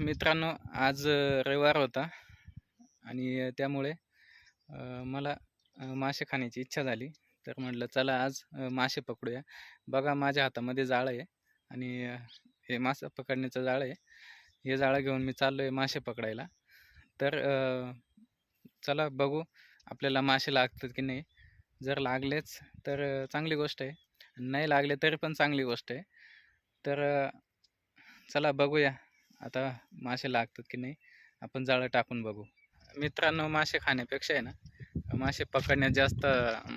मित्रांनो आज रविवार होता आणि त्यामुळे मला मासे खाण्याची इच्छा झाली. तर म्हटलं चला आज मासे पकडूया. बघा माझ्या हातामध्ये जाळं आहे आणि हे मासे पकडण्याचं जाळं आहे. हे जाळं घेऊन मी चाललो आहे मासे पकडायला. तर चला बघू आपल्याला मासे लागतात की नाही. जर लागलेच तर चांगली गोष्ट आहे. नाही लागले तरी पण चांगली गोष्ट आहे. तर चला बघूया. आता मासे लागतात की नाही आपण जाळं टाकून बघू. मित्रांनो मासे खाण्यापेक्षा आहे ना मासे पकडण्यात जास्त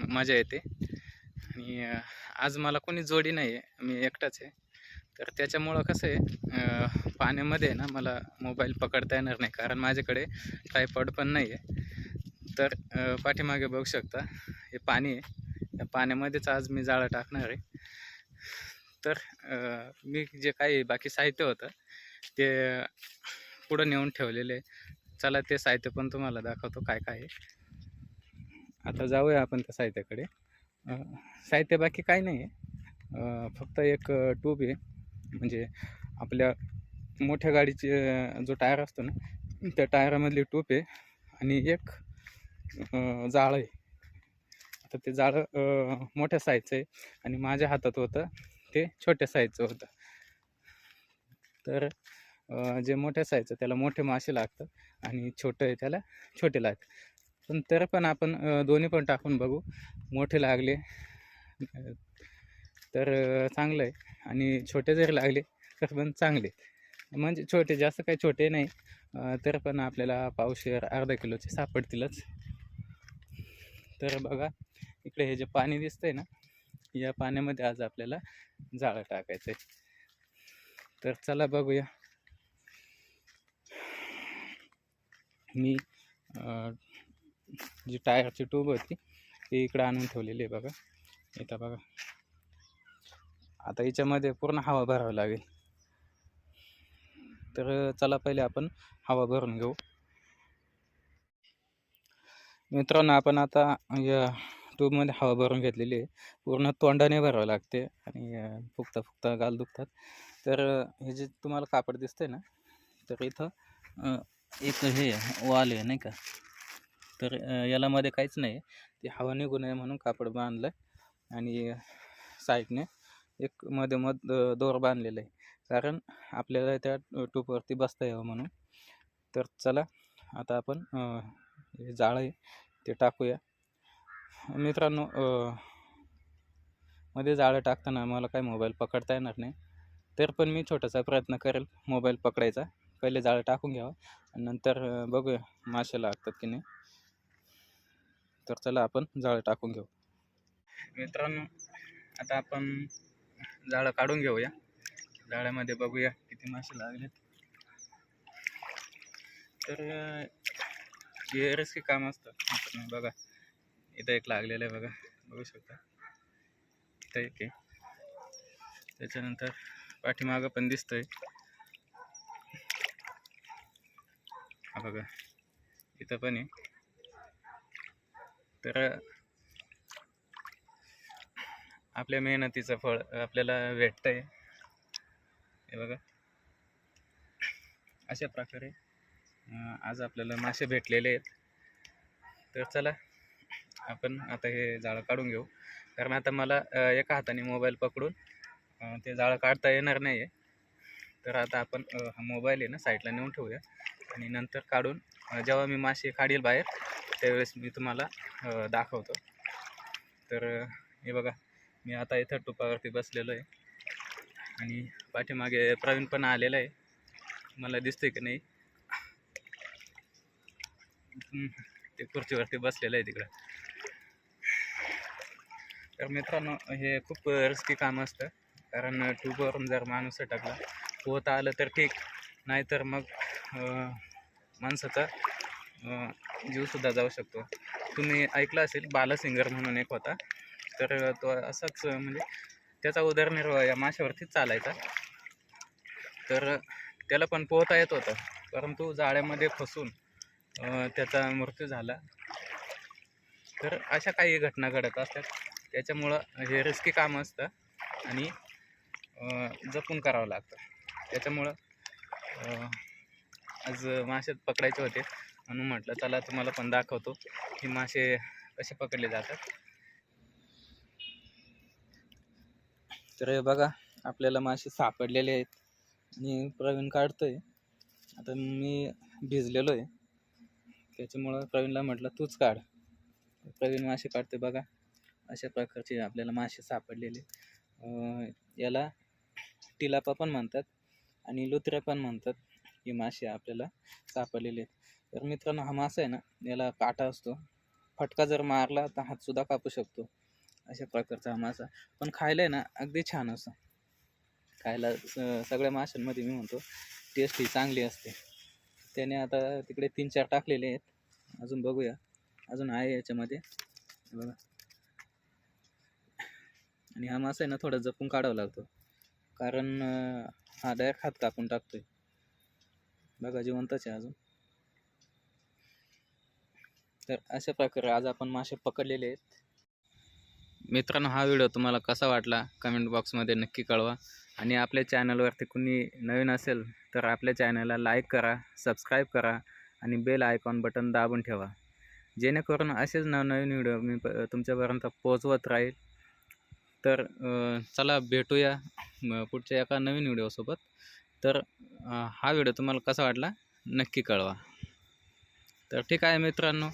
मजा येते. आणि आज मला कोणी जोडी नाही आहे मी एकटाच आहे. तर त्याच्यामुळं कसं आहे पाण्यामध्ये आहे ना मला मोबाईल पकडता येणार नाही कारण माझ्याकडे ट्रायपॉड पण नाही आहे तर पाठीमागे बघू शकता हे पाणी आहे. या पाण्यामध्येच आज मी जाळं टाकणार आहे. तर मी जे काही बाकी साहित्य होतं ते पुढं नेऊन ठेवलेले. आहे. चला ते साहित्य पण तुम्हाला दाखवतो काय काय आहे. आता जाऊया आपण त्या साहित्याकडे. साहित्य बाकी काही नाही आहे. फक्त एक ट्यूब आहे. म्हणजे आपल्या मोठ्या गाडीचे जो टायर असतो ना त्या टायरामधली ट्यूब आहे आणि एक जाळं आहे. आता ते जाळं मोठ्या साईजचं आहे आणि माझ्या हातात होतं ते छोट्या साईजचं होतं. तर जे मोठ्या साईजचं त्याला मोठे मासे लागतात आणि छोटं आहे त्याला छोटे लागतात पण तर पण आपण दोन्ही पण टाकून बघू. मोठे लागले तर चांगलं आहे. आणि छोटे जरी लागले तर पण चांगले म्हणजे छोटे जास्त काही छोटे नाही. तर पण आपल्याला पावशेर अर्धा किलोचे सापडतीलच. तर बघा इकडे हे जे पाणी दिसतंय ना या पाण्यामध्ये आज आपल्याला जाळं टाकायचं आहे तर चला बघूया. मी जी टायरची ट्यूब होती ती इकडं आणून ठेवलेली आहे बघा. इथं बघा. आता याच्यामध्ये पूर्ण हवा भरावी लागेल. तर चला पहिले आपण हवा भरून घेऊ. मित्रांनो आपण आता या ट्यूबमध्ये हवा भरून घेतलेली आहे. पूर्ण तोंडाने भरावं लागते आणि फुगता फुगता गाल दुखतात. तर हे जे तुम्हाला कापड दिसतंय ना तर इथं एक हे वाल आहे नाही का? तर याला मध्ये काहीच नाही ते हवा निघू नये म्हणून कापड बांधलं आणि साईडने एक मध्ये मध दोर बांधलेलं आहे. कारण आपल्याला त्या ट्यूबवरती बसता यावं म्हणून. तर चला आता आपण हे जाळं आहे ते टाकूया. मित्रांनो मध्ये जाळं टाकताना मला काही मोबाईल पकडता येणार नाही. तर पण मी छोटासा प्रयत्न करेल मोबाईल पकडायचा. पहिले जाळं टाकून घ्यावं आणि नंतर बघूया मासे लागतात की नाही. तर चला आपण जाळं टाकून घेऊ. मित्रांनो आता आपण जाळं काढून घेऊया. जाळ्यामध्ये बघूया किती मासे लागलेत. तर हे रिस्की काम असतं. बघा. इथं एक लागलेलं आहे बघा. बघू शकता. इथं एक आहे. त्याच्यानंतर पाठीमागं पण दिसतंय. हा बघा. इथं पण आहे. तर आपल्या मेहनतीचं फळ आपल्याला भेटतंय. हे बघा. अशा प्रकारे आज आपल्याला मासे भेटलेले आहेत. तर चला आपण आता हे जाळं काढून घेऊ. कारण आता मला एका हाताने मोबाईल पकडून ते जाळं काढता येणार नाही आहे तर आता आपण हा मोबाईल आहे ना साईडला नेऊन ठेवूया. आणि नंतर काढून जेव्हा मी मासे काढील बाहेर त्यावेळेस मी तुम्हाला दाखवतो. तर हे बघा मी आता इथं टुपावरती बसलेलो आहे. आणि पाठीमागे प्रवीण पण आलेला आहे. मला दिसतंय की नाही? ते खुर्चीवरती बसलेलं आहे तिकडं. तर मित्रांनो हे खूप रिस्की काम असतं. कारण ट्यूबवरून जर माणूस टाकला पोहता आलं तर ठीक. नाहीतर मग माणसाचा जीवसुद्धा जाऊ शकतो. तुम्ही ऐकलं असेल बालासिंगर म्हणून एक होता. तर तो असाच म्हणजे त्याचा उदरनिर्वाह या माशावरतीच चालायचा. तर त्याला पण पोहता येत होतं. परंतु जाळ्यामध्ये फसून त्याचा मृत्यू झाला. तर अशा काही घटना घडत असतात. त्याच्यामुळं हे रिस्की काम असतं. आणि जपून करावं लागतं. त्याच्यामुळं आज मासे पकडायचे होते. म्हणून म्हटलं चला तुम्हाला पण दाखवतो की मासे कसे पकडले जातात. तर हे बघा आपल्याला मासे सापडलेले आहेत. आणि प्रवीण काढतोय. आता मी भिजलेलो आहे त्याच्यामुळं प्रवीणला म्हटलं तूच काढ. प्रवीण मासे काढते बघा. अशा प्रकारचे आपल्याला मासे सापडलेले. याला टिलापा पण म्हणतात आणि लुत्र्या पण म्हणतात हे मासे आपल्याला सापडलेले आहेत. तर मित्रांनो हा मासा आहे ना याला काटा असतो. फटका जर मारला तर हातसुद्धा कापू शकतो. अशा प्रकारचा हा मासा. पण खायला आहे ना अगदी छान असं. खायला सगळ्या माशांमध्ये मी म्हणतो टेस्ट ही चांगली असते. त्याने आता तिकडे तीन चार टाकलेले आहेत. अजून बघूया. अजून आहे याच्यामध्ये. बघा. आणि हा मासा आहे ना थोडा जपून काढावा लागतो. कारण हा डायरेक्ट हात कापून टाकतोय. बघा जिवंतच आहे अजून. तर अशा प्रकारे आज आपण मासे पकडलेले आहेत. मित्रांनो हा व्हिडिओ तुम्हाला कसा वाटला? कमेंट बॉक्समध्ये नक्की कळवा. आणि आपल्या चॅनलवरती कुणी नवीन असेल तर आपल्या चॅनलला लाईक करा सबस्क्राईब करा आणि बेल आयकॉन बटन दाबून ठेवा. जेणेकरून असेच नवनवीन व्हिडिओ मी प तुमच्यापर्यंत पोहोचवत राहील. तर चला भेटूया पुढच्या एका नवीन व्हिडिओसोबत. तर हा व्हिडिओ तुम्हाला कसा वाटला नक्की कळवा. तर ठीक आहे मित्रांनो.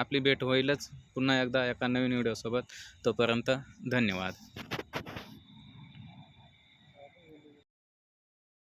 आपली भेट होईलच पुन्हा एकदा एका नवीन व्हिडिओसोबत. तोपर्यंत धन्यवाद.